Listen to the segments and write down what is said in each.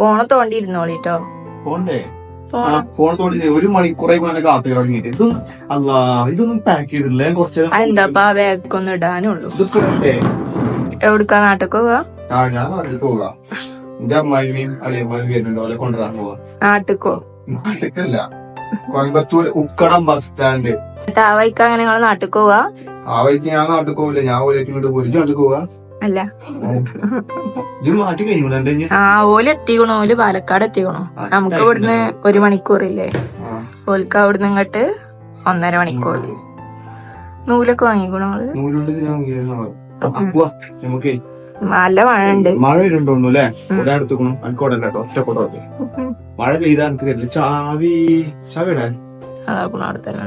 Phone തോണ്ടിയിരുന്നോളിട്ടോ ഫോണ്ടേ ഫോണേ. Phone തോണ്ടി ഒരു മണിക്കൂറായി പോലെ കാത്തു ഇറങ്ങിയിട്ട് ഇതൊന്നും അല്ലാ ഇതൊന്നും പാക്ക് ചെയ്തിട്ടില്ല. ഞാൻ കുറച്ച് എന്താപ്പാ ഇടാനുള്ളൂ? ഉണ്ടേ എവിടുക്കാ? നാട്ടിൽ പോവാ? ആ ഞാൻ നാട്ടിൽ പോകാം എന്റെ അമ്മായിയും അളിയന്മാരും വരുന്നുണ്ട്. അവരെ കൊണ്ടുവരാൻ പോവാ. നാട്ടിക്കോ കോയമ്പത്തൂർ ഉക്കടം ബസ് സ്റ്റാൻഡ് ആ വൈക്ക് അങ്ങനെ നാട്ടിൽ പോവാ? ആ വൈക്ക് ഞാൻ നാട്ടിൽ പോവില്ല. ഞാൻ ഇങ്ങോട്ട് പോയി നാട്ടിൽ പോവാ? അല്ല. ആ ഓൽ എത്തിക്കണോ. ഓൽ പാലക്കാട് എത്തിക്കണോ. നമുക്ക് ഇവിടുന്ന് ഒരു മണിക്കൂറില്ലേ. ഓൽക്ക് അവിടുന്ന് ഇങ്ങോട്ട് ഒന്നര മണിക്കൂർ നൂലൊക്കെ വാങ്ങിക്കണോ നമുക്ക് നല്ല മഴ ഉണ്ട് മഴ വരുന്നുണ്ടോന്നു അല്ലേ? ഇവിടെ എടുത്തുക്കണം എനിക്ക് ഉടനെ കേട്ടോ? ഒറ്റ കൊട മഴ പെയ്താ എനിക്ക് തരില്ല. ചാവി. ചാവിടാ അതാക്കണു അവിടെ തന്നെ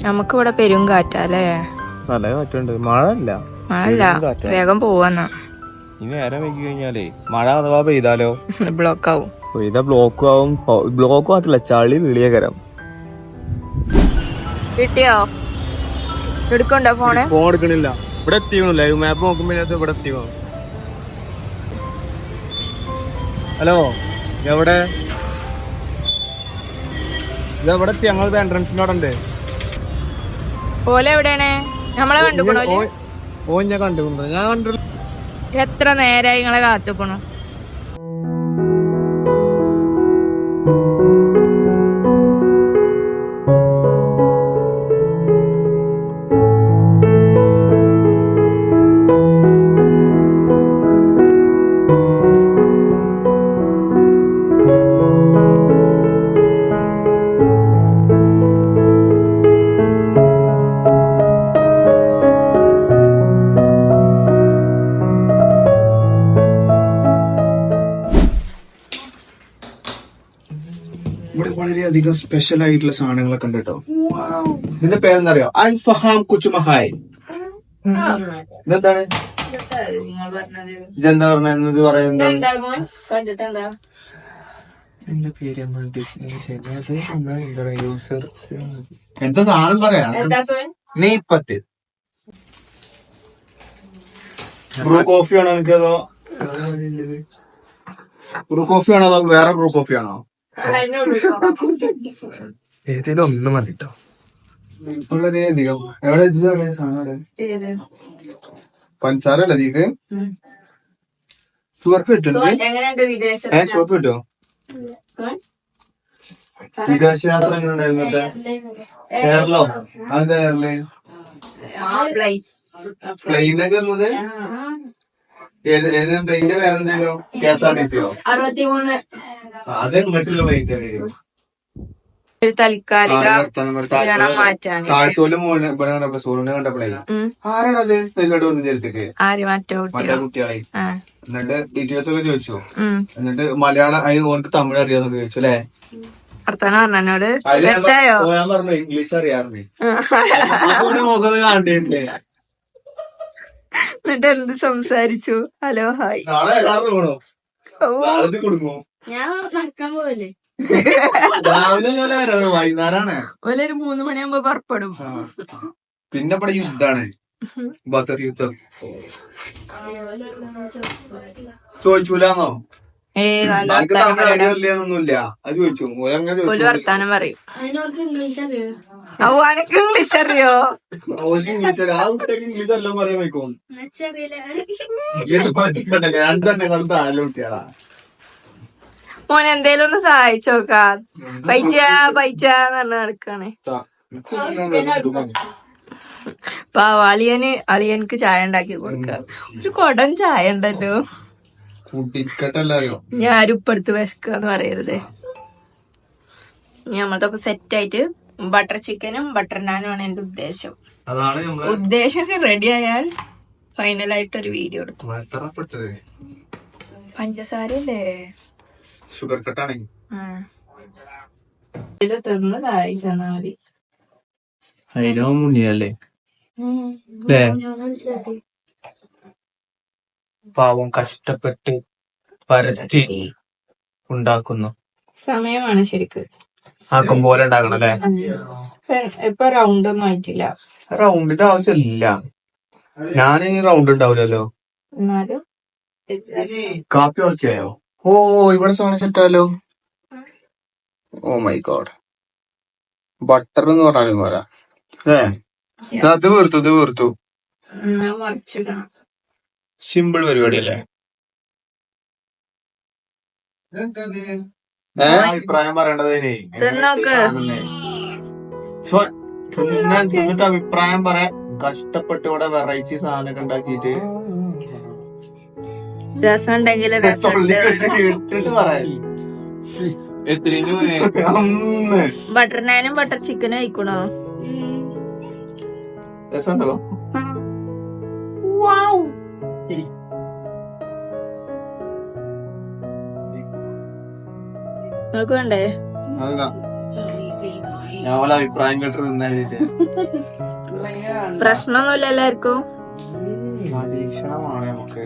ഉണ്ട് ആ, എടുക്കാം പോവാ നമുക്ക് ഇവിടെ പെരും കാറ്റല്ലേ നല്ല കാറ്റുണ്ട്. മഴ ഇല്ല മഴല്ല പെരും വേഗം പോവാന്നാ. ഇനി നേരം വൈകി കഴിഞ്ഞാലേ മഴ അഥവാ പെയ്താലോ? ബ്ലോക്ക് ആവും പെയ്താ ബ്ലോക്ക് ആവും ബ്ലോക്ക് മാത്രല്ല ചളി വിളിയകരം. കിട്ടിയോ? എടുക്കണ്ടോ ഫോണ്? ഫോൺ എടുക്കണില്ല. ഇവിടെ എത്തിക്കണു ലൈവ് മാപ്പ് നോക്കുമ്പോ ഇവിടെ എത്തിയോ ഹലോ? എവിടെ ഇത് എവിടെ എത്തി ഞങ്ങളത് എൻട്രൻസിനോടെ എവിടെയാണ്? നമ്മളെ കണ്ടുക്കണോ ഓ ഞാൻ ഞാൻ കണ്ടു. എത്ര നേരായി നിങ്ങളെ കാത്തുക്കണു? വളരെയധികം സ്പെഷ്യൽ ആയിട്ടുള്ള സാധനങ്ങളൊക്കെ ഉണ്ട് കേട്ടോ. നിന്റെ പേരെന്താറിയോ? അൽഫഹാം കുച്ചുമഹായ് ഇതെന്താണ്? ജന്താ പറഞ്ഞ? എന്നത് പറയുന്നത്? എന്റെ പേര് നമ്മൾ എന്താ യൂസർ എന്താ സാധനം പറയാ? നെയ്പത്ത്. ബ്രൂ കോഫി ആണോ എനിക്കതോ ബ്രൂ കോഫി ആണോ അതോ വേറെ ബ്രൂ കോഫി ആണോ ഏതേലും ഒന്നും മതി കേട്ടോ വളരെയധികം എവിടെ ഇതാണ് സാധനം എവിടെ? പഞ്ചസാര അല്ലേ എങ്ങനെയുണ്ട് വിദേശ ഏ ഷുഗർ കിട്ടോ? എങ്ങനെ ഉണ്ടായിരുന്നു എയർലോ അതെന്താ എയർലൈൻ പ്ലെയിനൊക്കെ വന്നത്? ഏത് ഏത് പ്ലെയിന്റെ പേരെന്തേലും? കെ എസ് ആർ ടി സിയോ? അറുപത്തിമൂന്ന്. അത് ഇങ്ങോട്ടുള്ള പ്ലെയിന്റെ ഒരു താൽക്കാലിക ക്ഷണം മാറ്റാൻ താഴത്തോൽ മോനെ ഇവിടെ കണ്ടപ്പോ സോളിനെ കണ്ടപ്പോഴേ ഉം. ആരാണത്? ഇങ്ങോട്ട് വന്ന് ചേർത്തേക്ക് ആര്? മറ്റേ മറ്റേ കുട്ടിയോ കുട്ടികളെ എന്നിട്ട് ഡീറ്റെയിൽസ് ഒക്കെ ചോദിച്ചു? എന്നിട്ട് മലയാളം അതിന് ഓനക്ക് തമിഴ് അറിയാന്നൊക്കെ ചോദിച്ചു അല്ലേ? പറഞ്ഞോട് ഞാൻ പറഞ്ഞു ഇംഗ്ലീഷ് അറിയാറുണ്ട് മുഖം കണ്ടിട്ടില്ലേ എന്നിട്ട് എന്ത് സംസാരിച്ചു? Hello hi. നാളെ എല്ലാവരും ഞാൻ നടക്കാൻ പോവല്ലേ. രാവിലെ വൈകുന്നേരമാണ് ഒരു മൂന്ന് മണിയാകുമ്പോ പുറപ്പെടും. പിന്നെ ഇവിടെ യുദ്ധാണ്. ബദർ യുദ്ധം. ചോദിച്ചൂലാന്നോ? ഏ നല്ല എനിക്ക് വർത്താനം പറയണം അറിയില്ലൊന്നുമില്ല അത് ചോദിച്ചു. ഓരങ്ങനെ ഒരു ചോദിച്ചു. വർത്താനം പറയും. ഓ അനക്ക് ഇംഗ്ലീഷ് അറിയോ? ഇംഗ്ലീഷ് അറിയാം. ആ കുട്ടിക്ക് ഇംഗ്ലീഷ് എല്ലാം പറയാൻ വയ്ക്കും. രണ്ടെണ്ണം താഴെ കുട്ടികളാ മോൻ എന്തേലും ഒന്ന് സഹായിച്ചു സഹായിച്ചോക്കാ പൈച്ച പൈച്ച എന്ന് പറഞ്ഞ നടക്കാണ്. പാവ അളിയന് അളിയനക്ക് ചായ ഉണ്ടാക്കി കൊടുക്കാം. ഒരു കൊടം ചായ ഉണ്ടല്ലോ. ഞാൻ ആരും ഇപ്പടുത്ത് വിശക്കാന്ന് പറയരുത്. നമ്മളതൊക്കെ സെറ്റ് ആയിട്ട് ബട്ടർ ചിക്കനും ബട്ടർ നാനും ആണ് എന്റെ ഉദ്ദേശം. ഉദ്ദേശം റെഡി ആയാൽ ഫൈനലായിട്ട് ഒരു വീഡിയോ എടുക്കും. പഞ്ചസാര പഞ്ചസാരല്ലേ ഷുഗർ കട്ടാണെങ്കിൽ അതിനോ മുന്നിലല്ലേ? പാവം കഷ്ടപ്പെട്ട് പരത്തി ഉണ്ടാക്കുന്നു. സമയമാണ് ശരിക്ക്. ആക്കും പോലെ ഉണ്ടാക്കണം അല്ലേ? ഇപ്പൊ- റൗണ്ട് ഒന്നും ആയിട്ടില്ല. റൗണ്ടിന്റെ ആവശ്യമില്ല. ഞാനിനി റൗണ്ട് ഉണ്ടാവില്ലല്ലോ. എന്നാലും കാപ്പി ഓക്കെയായോ ഓ ഇവിടെ സാധനം സെറ്റാലോ ഓ മൈ ഗോഡ് ബട്ടർ എന്ന് പറഞ്ഞാലും പോരാ ഏ? അത് വീർത്തു ഇത് വീർത്തു സിമ്പിൾ പരിപാടിയല്ലേ അല്ലേ? അഭിപ്രായം പറയേണ്ടതേ തിന്നോക്ക്. ഞാൻ തിന്നിട്ട് അഭിപ്രായം പറയാം കഷ്ടപ്പെട്ട് ഇവിടെ വെറൈറ്റി സാധനമൊക്കെ ഉണ്ടാക്കിയിട്ട്. രസം ഉണ്ടെങ്കിൽ ബട്ടർ നാനും ബട്ടർ ചിക്കനും ആയിക്കണോ? രസമുണ്ടോ? അഭിപ്രായം കേട്ട് നിന്നാ പ്രശ്നമൊന്നുമില്ല എല്ലാവർക്കും. പരീക്ഷണമാണ് നമുക്ക്